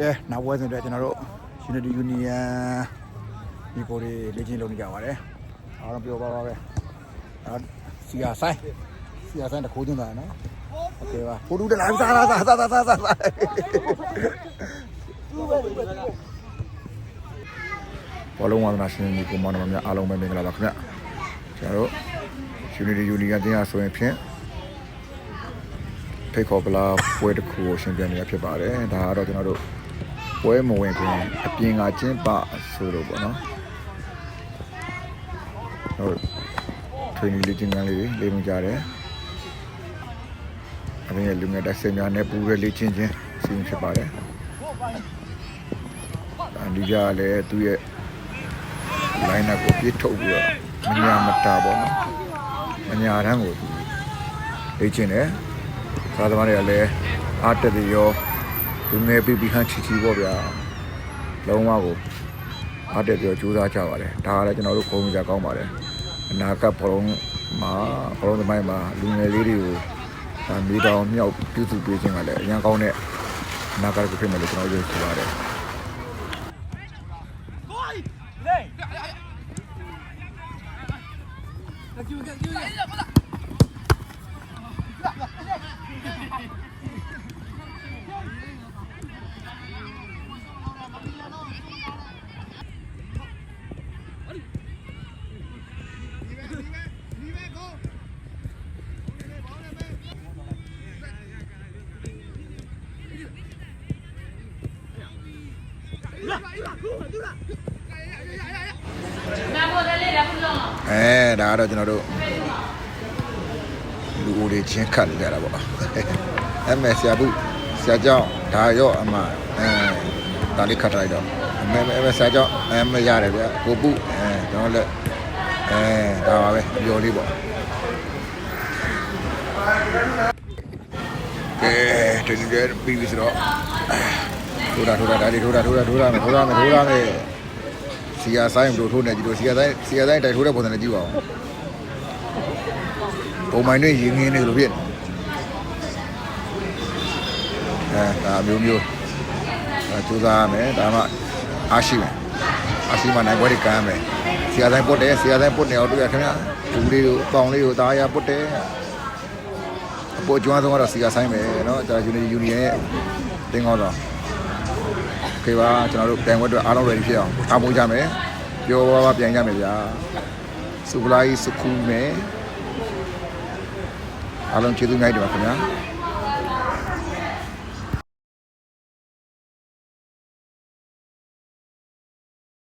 ကဲနောက်ပွဲစဉ်အတွက်ကျွန်တော်တို့ Unity Union ဒီကိုတွေလေ့ကျင့်လုပ်နေကြပါတယ်အားလုံးပြောပါပါပဲအဲစီယာဆိုင်စီယာဆိုင်တခိုးချင်းတာနော်โอเคပါဖိုတူတလာစားစားစားစားစားစားဘောလုံးဝါသနာရှင်ဒီကိုမောင်နှမများအားလုံးပဲမင်္ဂလာပါခင်ဗျကျွန်တော်တို့ Unity Union တင်ရဆိုရင်ဖြင့်ဖိတ်ခေါ်ပလာပွဲတစ်ခုကိုရှင်ပြနေရဖြစ်ပါတယ်ဒါကတော့ကျွန်တော်တို့ ပွဲမဝင်ခင်အပြင်ကကျင်းပဆိုလို့ပေါ့နော်ဟုတ် training လေးကျင်းကန်းလေးတွေလေးဝင်ကြတယ်အပြင်လူငယ်တက်စင်များနဲ့ပူရဲလေးချင်းချင်းစီရင်ဖြစ်ပါတယ်အန်ဒီကလည်းသူ့ရဲ့ line up ကိုပြစ်ထုတ်ပြီးတော့မညာမတာပေါ့နော်မညာတန်းကိုသူလေ့ကျင့်တယ်သာသမားတွေကလည်းအားတက်ပြီးရော လူငယ်ပြီးပြီးဟန်ချီချီပေါ့ဗျာလုံးဝကိုအားတက်ပြီးတော့ကြိုးစားကြပါတယ်ဒါကလည်းကျွန်တော်တို့ခုံးကြကောင်းပါတယ်အနာဂတ်ဘလုံးမှာဘလုံးသမိုင်းမှာလူငယ်လေးတွေကိုဒါမိတောင်မြောက်ပြုစုပေးခြင်းကလည်းအရင်ကောင်းတဲ့အနာဂတ်ကိုဖြစ်မယ်လို့ကျွန်တော်ယုံကြည်ပါတယ် အဲဒါကတော့ကျွန်တော်တို့လူဦးလေးချင်းခတ်ကြတာပေါ့အဲမဲ့ဆရာဘူးဆရာကြောင့်ဒါရောအမအဲဒါလေးခတ်လိုက်တော့အမေအမေဆရာကြောင့်အဲမရတယ်ဗျကိုပုအဲကျွန်တော်လည်းအဲဒါပါပဲပြောလေးပေါ့ကဲတကယ်ပြီးပြီဆိုတော့ ထိုးတာထိုးတာဒါလေးထိုးတာထိုးတာထိုးတာမယ်ထိုးတာမယ်ထိုးတာမယ် စီယာဆိုင်တို့ထိုးနေကြည့်လို့စီယာဆိုင်စီယာဆိုင်တိုက်ထိုးတဲ့ပုံစံနဲ့ကြည့်ပါဦးပုံမိုင်းတွေရင်ငင်းနေလို့ဖြစ်အဲဒါမျိုးမျိုးအဲစူးစမ်းရမယ်ဒါမှအားရှိမယ်အားရှိမှနိုင်ပွဲတွေကမ်းမယ်စီယာဆိုင်ပုတ်တယ်စီယာဆိုင်ပုတ်နေအောင်တွေ့ရခင်ဗျာဒူလေးကိုပေါင်လေးကိုသားရပုတ်တယ်အပေါ်ကျွမ်းဆုံးကတော့စီယာဆိုင်ပဲเนาะကျွန်တော်ယူနီယူနီရဲ့တင်းကောင်းတော့ ခေပါကျွန်တော်တို့ပြန်ဝက်အတွက်အားလုံး ready ဖြစ်အောင်အားပေးကြမယ်ပျော်ပါးပါပြန်ကြမယ်ဗျာစုပလိုက်စခုမယ်အားလုံးကျေးဇူးများတယ်ပါခင်ဗျာ